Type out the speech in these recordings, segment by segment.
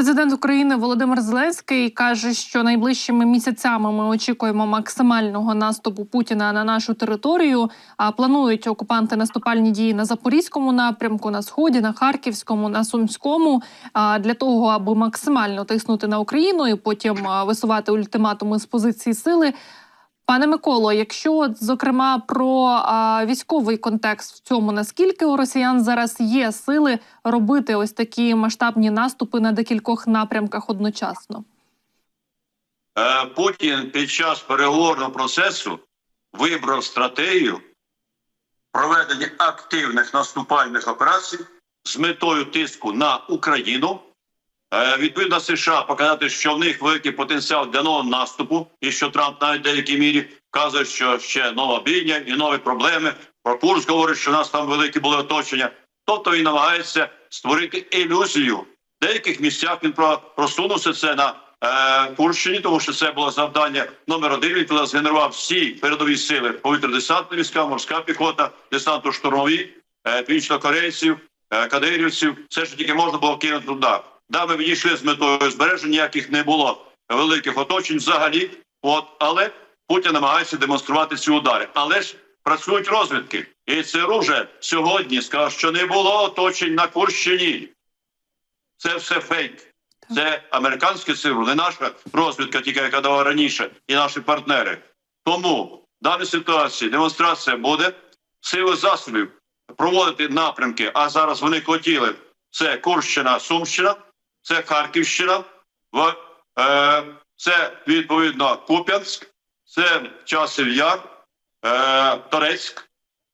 Президент України Володимир Зеленський каже, що найближчими місяцями ми очікуємо максимального наступу Путіна на нашу територію. А планують окупанти наступальні дії на запорізькому напрямку, на сході, на харківському, на сумському. А для того, аби максимально тиснути на Україну і потім висувати ультиматуми з позиції сили. Пане Миколо, якщо зокрема про а, військовий контекст в цьому, наскільки у росіян зараз є сили робити ось такі масштабні наступи на декількох напрямках одночасно? Е, Путін під час переговорного процесу вибрав стратегію проведення активних наступальних операцій з метою тиску на Україну. Е, Відповідно, США показати, що в них великий потенціал для нового наступу, і що Трамп навіть в деякій мірі вказує, що ще нова бійня і нові проблеми. Про курс говорить, що у нас там великі були оточення. Тобто він намагається створити ілюзію. В деяких місцях він просунувся це на е, Курщині, тому що це було завдання номер один. Він туди згенерував всі передові сили повітря-десантні війська, морська піхота, десантно-штурмові, е, північнокорейців, е, кадирівців. Все, що тільки можна було кинути туди. Да, ми відійшли з метою збереження, ніяких не було великих оточень взагалі. От, але Путін намагається демонструвати ці удари. Але ж працюють розвідки. І ЦРУ вже сьогодні сказав, що не було оточень на Курщині. Це все фейк. Це американське ЦРУ, не наша розвідка, тільки яка давала раніше, і наші партнери. Тому в даній ситуації демонстрація буде сили засобів проводити напрямки. А зараз вони хотіли це Курщина, Сумщина, це Харківщина, е, це відповідно Куп'янськ, це Часів Яр, е, Торецьк,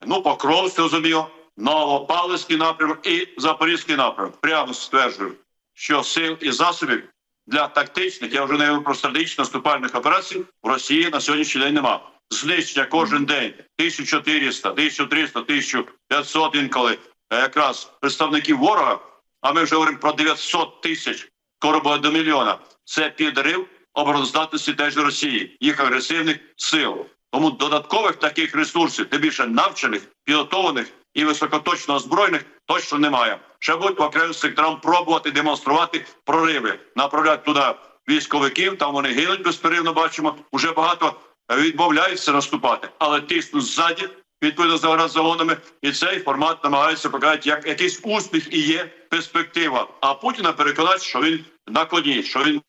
ну Покровськ, розумію, Новопавлівський напрямок і Запорізький напрямок. Прямо стверджую, що сил і засобів для тактичних, я вже не про стратегічно наступальних операцій в Росії на сьогоднішній день нема. Знищення кожен день 1400, 1300, 1500 інколи е, якраз представників ворога. А ми вже говоримо про 900 тисяч, скоро до мільйона. Це підрив обороноздатності теж Росії, їх агресивних сил. Тому додаткових таких ресурсів, тим більше навчених, підготовлених і високоточно озброєних, точно немає. Ще будуть по окремим секторам пробувати демонструвати прориви, направляти туди військовиків. Там вони гинуть безперервно. Бачимо, уже багато відмовляються наступати, але тиснуть ззаді. Відповідно за загонами, і цей формат намагається показати, як якийсь успіх і є перспектива. А Путіна переконати, що він на коні, що він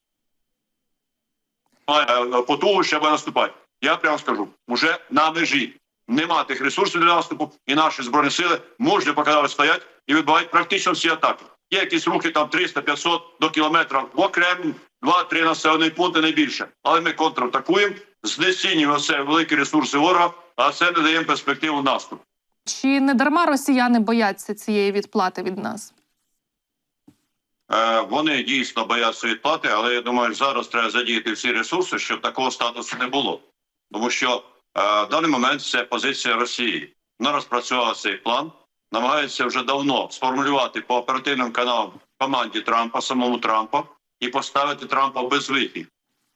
має е, потугу, щоб наступати. Я прямо скажу, вже на межі нема тих ресурсів для наступу, і наші збройні сили мужньо показали стоять і відбувають практично всі атаки. Є якісь рухи там 300-500 до кілометра в окремі, 2-3 населені пункти не більше. Але ми контратакуємо, знецінюємо це великі ресурси ворога, а це не даємо перспективу наступу. Чи не дарма росіяни бояться цієї відплати від нас? Е, Вони дійсно бояться відплати, але я думаю, зараз треба задіяти всі ресурси, щоб такого статусу не було. Тому що е, в даний момент це позиція Росії. Вона розпрацювала цей план, намагається вже давно сформулювати по оперативним каналам команді Трампа, самому Трампа, і поставити Трампа в безвихід.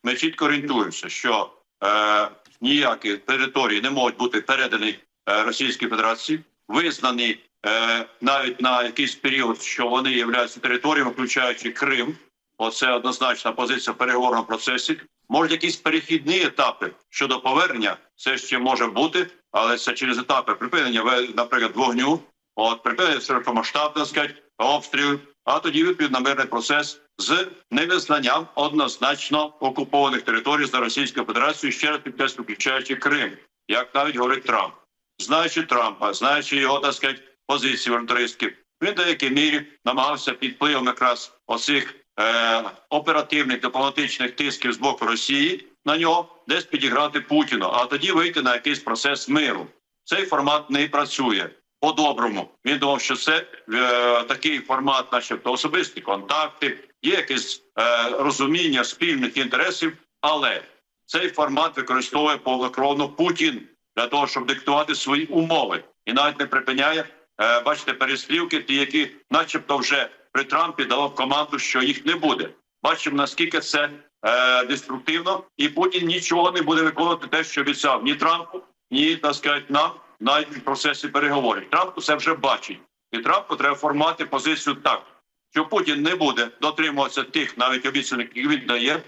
Ми чітко орієнтуємося, що е, ніякі території не можуть бути передані е, Російській Федерації, визнані е, навіть на якийсь період, що вони являються територіями, включаючи Крим. Оце однозначна позиція в переговорному процесі. Можуть якісь перехідні етапи щодо повернення, це ще може бути, але це через етапи припинення, наприклад, вогню, от припинення широкомасштабного сказати, обстрілів, а тоді відповідно мирний процес з невизнанням однозначно окупованих територій за Російською Федерацією, ще раз підкреслю, включаючи Крим, як навіть говорить Трамп. Знаючи Трампа, знаючи його так сказати, позиції волонтеристські, він в деякій мірі намагався під впливом якраз оцих е, оперативних дипломатичних тисків з боку Росії на нього десь підіграти Путіну, а тоді вийти на якийсь процес миру. Цей формат не працює по-доброму. Він думав, що це е, такий формат, начебто особисті контакти, є якесь е, розуміння спільних інтересів, але цей формат використовує повнокровно Путін для того, щоб диктувати свої умови, і навіть не припиняє е, бачите переслівки, ті, які, начебто, вже при Трампі давав команду, що їх не буде. Бачимо наскільки це е, деструктивно, і Путін нічого не буде виконувати те, що обіцяв ні Трампу, ні так сказати, нам навіть в процесі переговорів. Трамп це вже бачить, і Трампу треба формувати позицію так. Що Путін не буде дотримуватися тих навіть обіцянок, які він дає,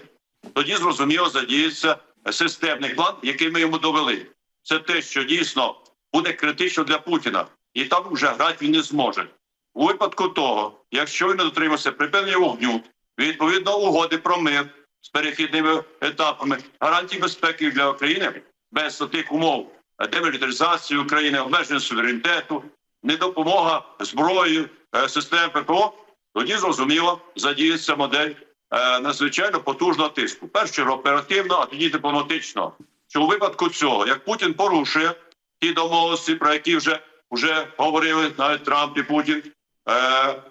тоді зрозуміло задіється системний план, який ми йому довели. Це те, що дійсно буде критично для Путіна, і там вже грати він не зможе. У випадку того, якщо він дотримався припинення вогню, відповідно угоди про мир з перехідними етапами, гарантії безпеки для України без тих умов демілітаризації України, обмеження суверенітету, недопомога зброєю, е, систем ППО, тоді зрозуміло задіється модель е, надзвичайно потужного тиску. Першу чергу оперативно, а тоді дипломатично. Що у випадку цього, як Путін порушує ті домовленості, про які вже, вже говорили навіть Трамп і Путін, е,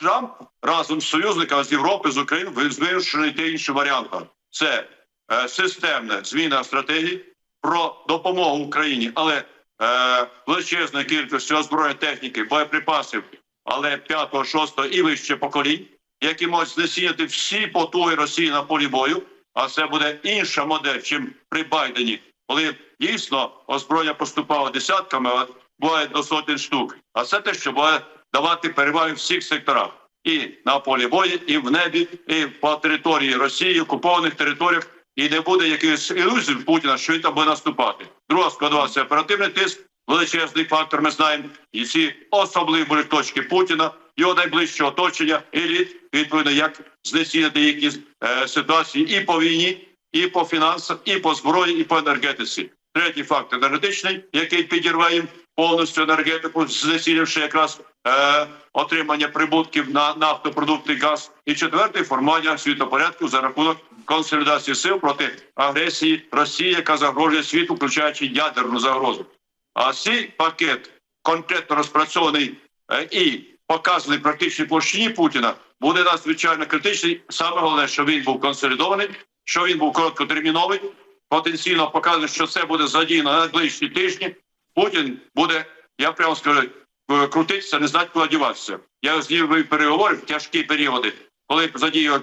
Трамп разом з союзниками з Європи, з України вирішили йти іншим варіантом. Це е, системна зміна стратегії про допомогу Україні, але е, величезної кількості озброєння техніки, боєприпасів, але 5, 6 і вище поколінь, які можуть знесіяти всі потуги Росії на полі бою. А це буде інша модель, чим при Байдені, коли дійсно озброєння поступало десятками, а буває до сотень штук. А це те, що буде давати переваги в всіх секторах. І на полі бою, і в небі, і по території Росії, окупованих територіях, і не буде якихось ілюзій Путіна, що він там буде наступати. Друга складова це оперативний тиск, величезний фактор. Ми знаємо, і ці особливі точки Путіна, його найближчого оточення, еліт, відповідно, як знецінити якісь е, ситуації і по війні, і по фінансах, і по зброї, і по енергетиці. Третій фактор енергетичний, який підірве їм повністю енергетику, знецінивши якраз е, отримання прибутків на нафтопродукти, газ. І четвертий формування світопорядку за рахунок консолідації сил проти агресії Росії, яка загрожує світу, включаючи ядерну загрозу. А цей пакет конкретно розпрацьований е, і показаний практичній площині Путіна, буде надзвичайно критичний. Саме головне, що він був консолідований, що він був короткотерміновий. Потенційно показує, що це буде задіяно на найближчі тижні. Путін буде, я прямо скажу, е, крутитися, не знати, куди діватися. Я з ним переговорив тяжкі періоди, коли задіяв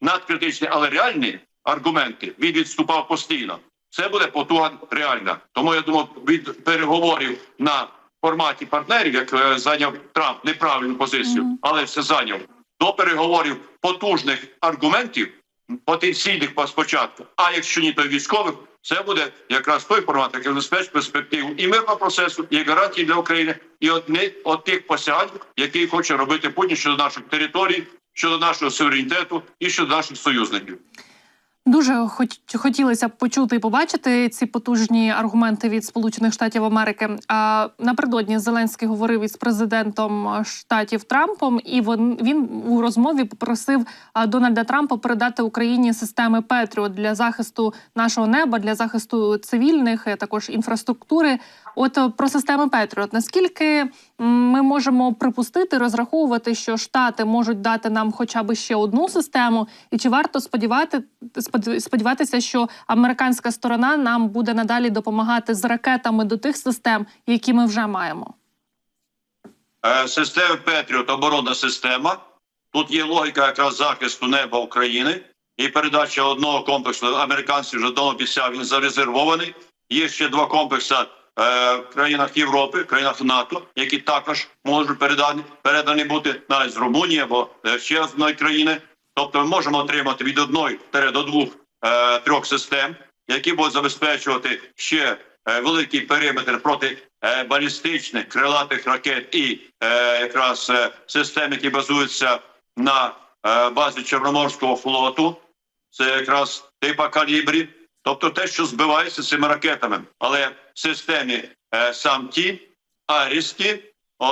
надкритичні, але реальні аргументи. Він відступав постійно. Це буде потуга реальна. Тому я думаю, від переговорів на форматі партнерів, як е, зайняв Трамп неправильну позицію, Мгм. але все зайняв до переговорів потужних аргументів, потенційних спочатку. А якщо ні, то військових, це буде якраз той формат, який забезпечить перспективу і мирного процесу, і гарантії для України, і одне от тих посягань, які хоче робити Путін щодо наших територій, щодо нашого суверенітету і щодо наших союзників. Дуже хоч- хотілося б почути і побачити ці потужні аргументи від Сполучених Штатів Америки. А напередодні Зеленський говорив із президентом штатів Трампом, і він, у розмові попросив Дональда Трампа передати Україні системи Петріот для захисту нашого неба, для захисту цивільних, е, також інфраструктури. От е, про системи Петріот. Наскільки ми можемо припустити, розраховувати, що штати можуть дати нам хоча б ще одну систему, і чи варто сподівати сподіватися, що американська сторона нам буде надалі допомагати з ракетами до тих систем, які ми вже маємо? Е, Система Петріот, оборонна система. Тут є логіка якраз захисту неба України і передача одного комплексу. Американці вже давно обіцяв, він зарезервований. Є ще два комплекси в країнах Європи, в країнах НАТО, які також можуть передані, передані бути навіть з Румунії або е, ще одної країни. Тобто ми можемо отримати від одної до двох е, трьох систем, які будуть забезпечувати ще е, великий периметр проти е, балістичних крилатих ракет і е, якраз е, систем, які базуються на е, базі Чорноморського флоту. Це якраз типа калібрі, тобто те, що збивається цими ракетами, але в системі е, сам ті арісті,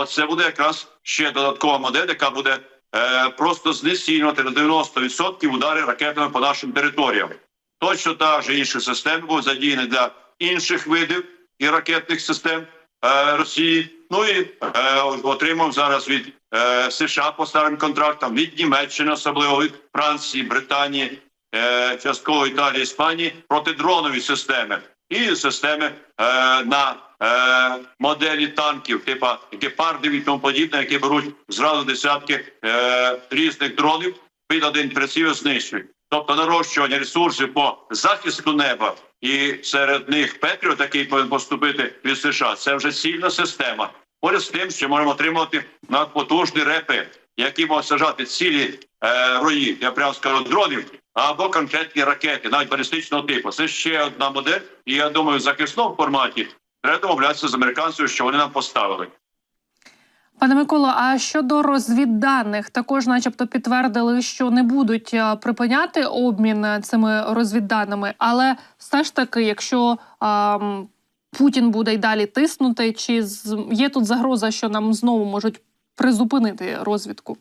це буде якраз ще додаткова модель, яка буде е, просто знесінювати на 90% удари ракетами по нашим територіям. Точно та ж інші системи будуть задіяні для інших видів і ракетних систем е, Росії. Ну і е, отримав зараз від е, США по старим контрактам, від Німеччини, особливо від Франції, Британії, е, частково Італії, Іспанії протидронові системи і системи е, на е, моделі танків, типа гепардів і тому подібне, які беруть зразу десятки е, різних дронів під один приціл знищують. Тобто нарощування ресурсів по захисту неба і серед них Петріот, який повинен поступити від США, це вже цільна система. Поряд з тим, що можемо отримати надпотужні репи, які можуть сажати цілі е, рої, я прямо скажу, дронів, або конкретні ракети, навіть балістичного типу. Це ще одна модель, і я думаю, в захисному форматі треба домовлятися з американцями, що вони нам поставили. Пане Миколо, а щодо розвідданих, також, начебто, підтвердили, що не будуть припиняти обмін е, цими розвідданими, але все ж таки, якщо ам, Путін буде й далі тиснути, чи є тут загроза, що нам знову можуть призупинити розвідку?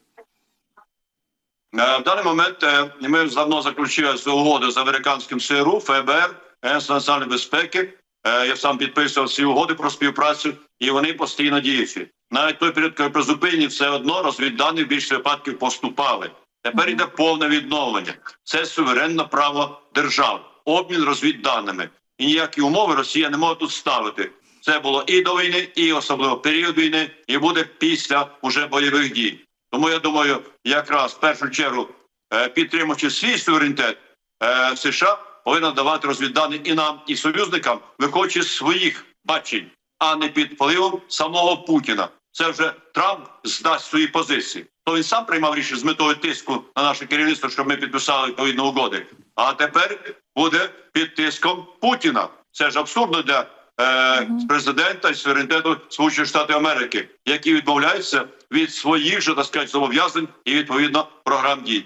Е, В даний момент е, ми давно заключили угоду з американським ЦРУ, ФБР, Агентством національної безпеки. Е, Я сам підписував ці угоди про співпрацю, і вони постійно діючі. Навіть той період, коли призупинені, все одно розвіддані в більше випадків поступали. Тепер йде повне відновлення. Це суверенне право держав, обмін розвідданими. І ніякі умови Росія не може тут ставити. Це було і до війни, і особливо період війни, і буде після уже бойових дій. Тому я думаю, якраз в першу чергу, е, підтримуючи свій суверенітет, е, США повинна давати розвіддані і нам, і союзникам, виходячи з своїх бачень, а не під впливом самого Путіна. Це вже Трамп здасть свої позиції. То він сам приймав рішення з метою тиску на наше керівництво, щоб ми підписали відповідні угоди. А тепер буде під тиском Путіна. Це ж абсурдно для е, президента і суверенітету Сполучених Штатів Америки, які відмовляються від своїх же так сказати, зобов'язань і відповідно програм дій.